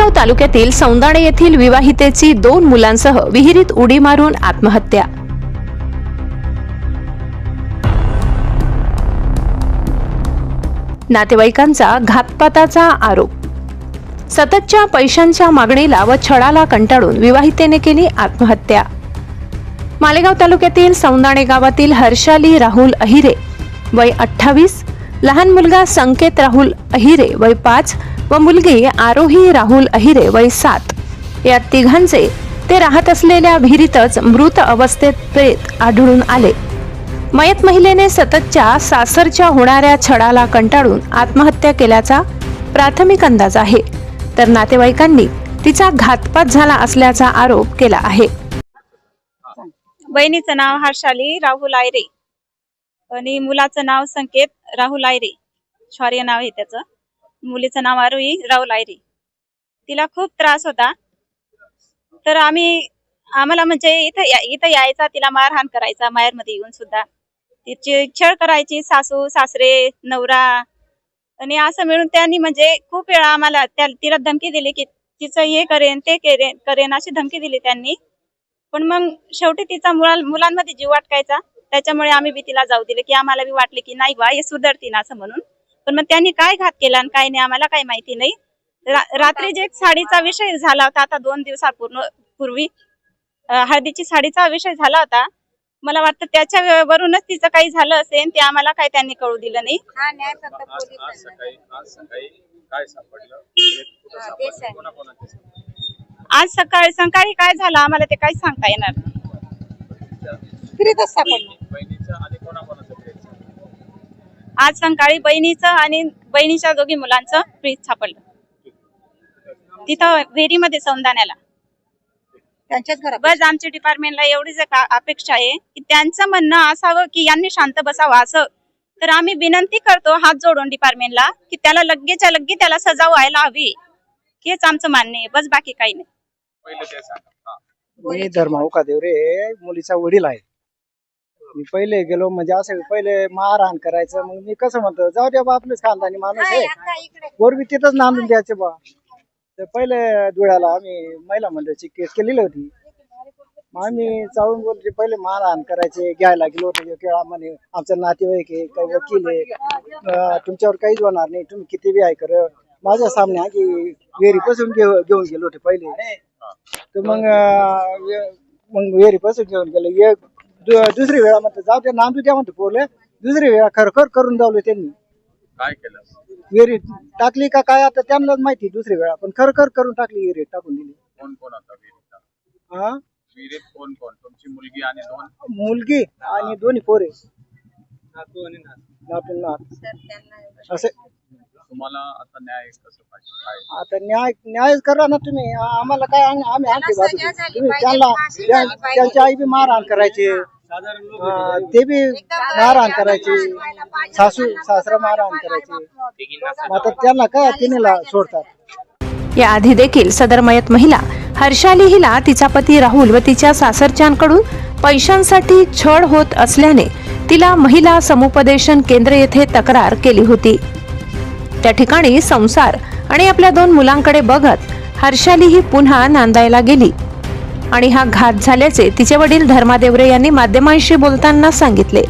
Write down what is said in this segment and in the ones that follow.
मालेगाव तालुक्यातील सौंदाणे येथील विवाहितेची दोन मुलांसह विहिरीत उडी मारून आत्महत्या. नातेवाईकांचा घातपाताचा आरोप. सततच्या पैशांच्या मागणीला व छळाला कंटाळून विवाहितेने केली आत्महत्या. मालेगाव तालुक्यातील सौंदाणे गावातील हर्षाली राहुल अहिरे वय अठ्ठावीस लहान मुलगा संकेत राहुल अहिरे वय पाच व मुलगी आरोही राहुल अहिरे वय सात. या तिघांचे ते राहत असलेल्या विहिरीतच मृत अवस्थेत प्रेत आढळून आले. मयत महिलेने सततच्या सासरच्या होणाऱ्या छडाला कंटाळून आत्महत्या केल्याचा प्राथमिक अंदाज आहे. तर नातेवाईकांनी तिचा घातपात झाला असल्याचा आरोप केला आहे. बहिणीचं नाव हर्षाली राहुल आयरे. आणि मुलाचं नाव संकेत राहुल आयरे. शौर्य नाव आहे त्याचं. मुलीचं नाव आरोही राहुल आयरी. तिला खूप त्रास होता. तर आम्ही आम्हाला म्हणजे इथं या- इथं यायचा तिला मारहाण करायचा माहेरमध्ये येऊन सुद्धा. तिची छळ करायची सासू सासरे नवरा आणि असं मिळून त्यांनी म्हणजे खूप वेळा आम्हाला त्या तिला धमकी दिली की तिचं हे करेन ते करेन करेन अशी धमकी दिली त्यांनी. पण मग शेवटी तिचा मुला मुलांमध्ये जीव वाटकायचा त्याच्यामुळे आम्ही बी तिला जाऊ दिले की आम्हाला बी वाटले की नाही बा हे सुधरतील असं म्हणून. पण मग त्यांनी काय घात केला आणि काय नाही आम्हाला काही माहिती नाही. रा- रात्री जे साडीचा विषय झाला होता आता दोन दिवसापूर्वी पूर्वी हळदीची साडीचा विषय झाला होता. मला वाटतं त्याच्या वरूनच तिचं काही झालं असेल ते आम्हाला काही त्यांनी कळू दिलं नाही. आज सकाळी आज सकाळी काय सापडलं? कुठं सापडलं? कोणाकोणाचं सापडलं? आज सकाळी सकाळी काय झालं? आम्हाला ते काही सांगता येणार नाही. बहिणीचं आणि कोणाकोणाचं प्रेम सापडलं? आज सकाळी बहिणीचं आणि बहिणीच्या दोघी मुलांचं फ्रीज सापडलं. तिथं विहिरीमध्ये सौंदाण्याला त्यांच्याच घरात बस आमच्या डिपार्टमेंटला एवढीच अपेक्षा आहे की त्यांचं म्हणणं असावं की यांनी शांत बसावं असं. तर आम्ही विनंती करतो हात जोडून डिपार्टमेंटला की त्याला लगेच्या लग्गे त्याला सजा व्हायला हवी. हेच आमचं मान्य आहे. बस बाकी काही नाही. मी धर्माऊ कादेवरे मुलीचा वडील आहे. मी पहिले गेलो म्हणजे असं पहिले मारहाण करायचं मग मी कसं म्हणतो जाऊ द्या बा आपलेच खानदानी माणूस आहे. पोरबी तिथंच नांदून द्यायचे बा. तर पहिले धुळ्याला आम्ही महिला मंडळाची केस केलेली होती. मग आम्ही चाळून बोलते पहिले मारहाण करायचे घ्यायला गेलो होतो एक वेळा म्हणे आमचं नातेवाईक आहे काही वकील आहे. तुमच्यावर काहीच होणार नाही तुम्ही किती बी आहे कर. माझ्या सामने आधी विहिरीपासून घेऊ घेऊन गेलो होते पहिले. तर मग मग विहिरीपासून घेऊन गेलो. एक दुसरी वेळा म्हणतो जाऊ दे नांदू द्या म्हणतो पोरले. दुसरी वेळा खरखर करून दावलं त्यांनी. काय केलं? विहिरीत टाकली का काय आता त्यांनाच माहिती दुसरी वेळा पण खरखर करून टाकली विहिरीत टाकून दिली. कोण कोण होता विहिरीत हा विहिरीत कोण कोण? तुमची मुलगी आणि दोन? मुलगी आणि दोन्ही पोरे. नातून नात. असे तुम्हाला आता न्याय कसं पाहिजे? काय? आता न्याय न्याय करा ना तुम्ही. आ- आम्हाला काय आम्ही आम्ही आणखी बाजू. तुम्ही त्यांना त्या- त्यांची आई बी मारहाण करायची. ते बी मारहाण करायची. सासू सासरा मारहाण करायची. मग आता त्यांना काय तिनेला सोडतात? याआधी देखील सदर मयत महिला हर्षाली हिला तिचा पती राहुल व तिच्या सासरच्यांकडून पैशांसाठी छळ होत असल्याने तिला महिला समुपदेशन केंद्र येथे तक्रार केली होती. त्या ठिकाणी संसार आणि आपल्या दोन मुलांकडे बघत हर्षाली ही पुन्हा नांदायला गेली. आणि हा घात झाल्याचे तिचे वडील धर्मादेवरे यांनी माध्यमांशी बोलताना सांगितले.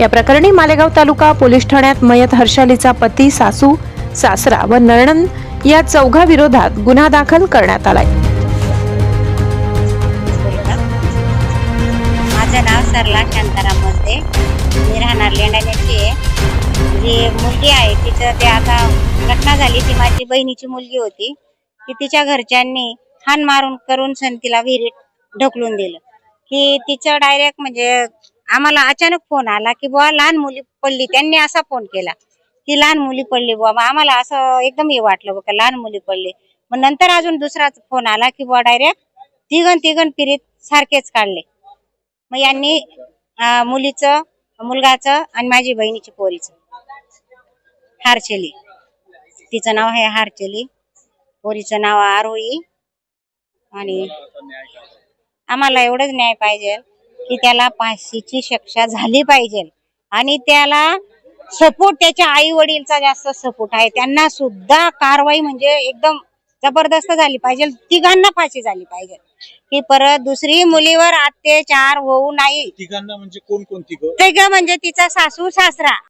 या प्रकरणी मालेगाव तालुका पोलीस ठाण्यात मयत हर्षालीचा पती सासू सासरा व नणंद या चौघा विरोधात गुन्हा दाखल करण्यात आलाय. जी मुलगी आहे तिचं ते आता घटना झाली. ती माझी बहिणीची मुलगी होती. की तिच्या घरच्यांनी हान मारून करून सन तिला विहिरीत ढकलून दिलं. की तिचं डायरेक्ट म्हणजे आम्हाला अचानक फोन आला की बुवा लहान मुली पडली. त्यांनी असा फोन केला की लहान मुली पडली बुवा. मग आम्हाला असं एकदम हे वाटलं बघा लहान मुली पडली. मग नंतर अजून दुसराच फोन आला की बुवा डायरेक्ट तिघन तिघन पिरीत सारखेच काढले. मग यांनी मुलीचं मुलगाचं आणि माझी बहिणीची पोरीचं. हारचेली. तिचं नाव आहे हारचेली. पोरीचं नाव आरोही. आणि आम्हाला एवढंच न्याय पाहिजे की त्याला फाशीची शिक्षा झाली पाहिजे. आणि त्याला सपोर्ट त्याच्या आई वडीलचा जास्त सपोर्ट आहे. त्यांना सुद्धा कारवाई म्हणजे एकदम जबरदस्त झाली पाहिजे. तिघांना फाशी झाली पाहिजे. की परत दुसरी मुलीवर अत्याचार होऊ नाही. तिघांना म्हणजे कोण कोण तिघ? तिघ म्हणजे तिचा सासू सासरा.